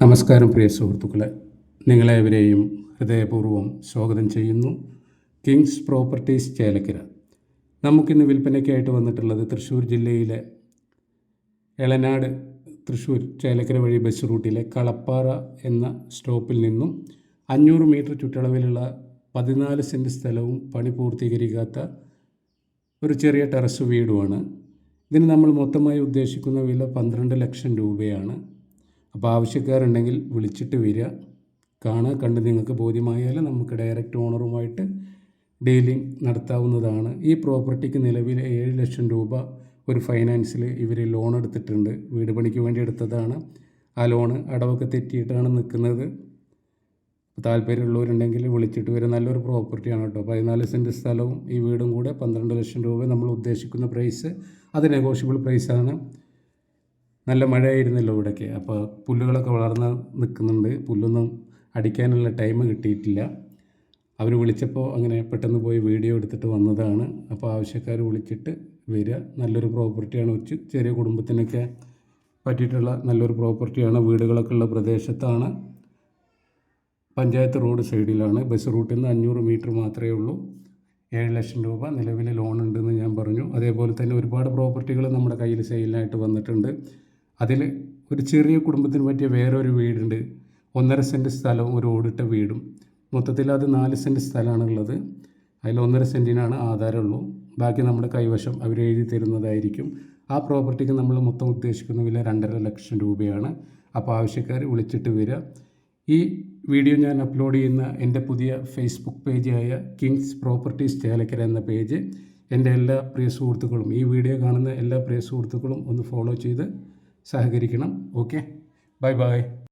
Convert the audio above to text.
നമസ്കാരം പ്രിയ സുഹൃത്തുക്കളെ. നിങ്ങളേവരെയും ഹൃദയപൂർവം സ്വാഗതം ചെയ്യുന്നു. Kings properties Chelakkara. നമുക്കിന്ന് വിൽപ്പനയ്ക്കായിട്ട് വന്നിട്ടുള്ളത് തൃശ്ശൂർ ജില്ലയിലെ എളനാട് തൃശ്ശൂർ ചേലക്കര വഴി ബസ് റൂട്ടിലെ കളപ്പാറ എന്ന സ്റ്റോപ്പിൽ നിന്നും അഞ്ഞൂറ് മീറ്റർ ചുറ്റളവിലുള്ള പതിനാല് സെന്റ് സ്ഥലവും പണി പൂർത്തീകരിക്കാത്ത ഒരു ചെറിയ ടെറസ് വീടുമാണ്. ഇതിന് നമ്മൾ മൊത്തമായി ഉദ്ദേശിക്കുന്ന വില പന്ത്രണ്ട് ലക്ഷം രൂപയാണ്. അപ്പോൾ ആവശ്യക്കാരുണ്ടെങ്കിൽ വിളിച്ചിട്ട് വരിക. കാണുക കണ്ട് നിങ്ങൾക്ക് ബോധ്യമായാൽ നമുക്ക് ഡയറക്റ്റ് ഓണറുമായിട്ട് ഡീലിംഗ് നടത്താവുന്നതാണ്. ഈ പ്രോപ്പർട്ടിക്ക് നിലവിൽ ഏഴ് ലക്ഷം രൂപ ഒരു ഫൈനാൻസിൽ ഇവർ ലോൺ എടുത്തിട്ടുണ്ട്. വീട് പണിക്ക് വേണ്ടി എടുത്തതാണ്. ആ ലോണ് അടവൊക്കെ തെറ്റിയിട്ടാണ് നിൽക്കുന്നത് താല്പര്യമുള്ളവരുണ്ടെങ്കിൽ വിളിച്ചിട്ട് വരെ നല്ലൊരു പ്രോപ്പർട്ടിയാണ് കേട്ടോ. പതിനാല് സെന്റ് സ്ഥലവും ഈ വീടും കൂടെ പന്ത്രണ്ട് ലക്ഷം രൂപ നമ്മൾ ഉദ്ദേശിക്കുന്ന പ്രൈസ് അത് നെഗോഷ്യബിൾ പ്രൈസാണ് നല്ല മഴയായിരുന്നല്ലോ ഇവിടേക്ക്. അപ്പോൾ പുല്ലുകളൊക്കെ വളർന്ന് നിൽക്കുന്നുണ്ട്. പുല്ലൊന്നും അടിക്കാനുള്ള ടൈം കിട്ടിയിട്ടില്ല. അവർ വിളിച്ചപ്പോൾ അങ്ങനെ പെട്ടെന്ന് പോയി വീഡിയോ എടുത്തിട്ട് വന്നതാണ്. അപ്പോൾ ആവശ്യക്കാർ വിളിച്ചിട്ട് വരിക. നല്ലൊരു പ്രോപ്പർട്ടിയാണ് ഒരു ചെറിയ കുടുംബത്തിനൊക്കെ പറ്റിയിട്ടുള്ള നല്ലൊരു പ്രോപ്പർട്ടിയാണ് വീടുകളൊക്കെ ഉള്ള പ്രദേശത്താണ്. പഞ്ചായത്ത് റോഡ് സൈഡിലാണ്. ബസ് റൂട്ടിൽ നിന്ന് അഞ്ഞൂറ് മീറ്റർ മാത്രമേ ഉള്ളൂ. ഏഴ് ലക്ഷം രൂപ നിലവിൽ ലോൺ ഉണ്ടെന്ന് ഞാൻ പറഞ്ഞു. അതേപോലെ തന്നെ ഒരുപാട് പ്രോപ്പർട്ടികൾ നമ്മുടെ കയ്യിൽ സെയിലിനായിട്ട് വന്നിട്ടുണ്ട്. അതിൽ ഒരു ചെറിയ കുടുംബത്തിന് പറ്റിയ വേറൊരു വീടുണ്ട്. ഒന്നര സെന്റ് സ്ഥലവും ഒരു ഓടിട്ട വീടും. മൊത്തത്തിൽ അത് നാല് സെന്റ് സ്ഥലമാണുള്ളത്. അതിൽ ഒന്നര സെന്റിനാണ് ആധാരമുള്ളൂ. ബാക്കി നമ്മുടെ കൈവശം അവർ എഴുതി തരുന്നതായിരിക്കും. ആ പ്രോപ്പർട്ടിക്ക് നമ്മൾ മൊത്തം ഉദ്ദേശിക്കുന്ന വില രണ്ടര ലക്ഷം രൂപയാണ്. അപ്പോൾ ആവശ്യക്കാർ വിളിച്ചിട്ട് വരിക. ഈ വീഡിയോ ഞാൻ അപ്ലോഡ് ചെയ്യുന്ന എന്റെ പുതിയ ഫേസ്ബുക്ക് പേജായ കിങ്സ് പ്രോപ്പർട്ടീസ് ചേലക്കര എന്ന പേജ് എന്റെ എല്ലാ പ്രിയ സുഹൃത്തുക്കളും ഈ വീഡിയോ കാണുന്ന എല്ലാ പ്രിയ സുഹൃത്തുക്കളും ഒന്ന് ഫോളോ ചെയ്ത് സഹകരിക്കണം. ഓക്കെ? Bye bye.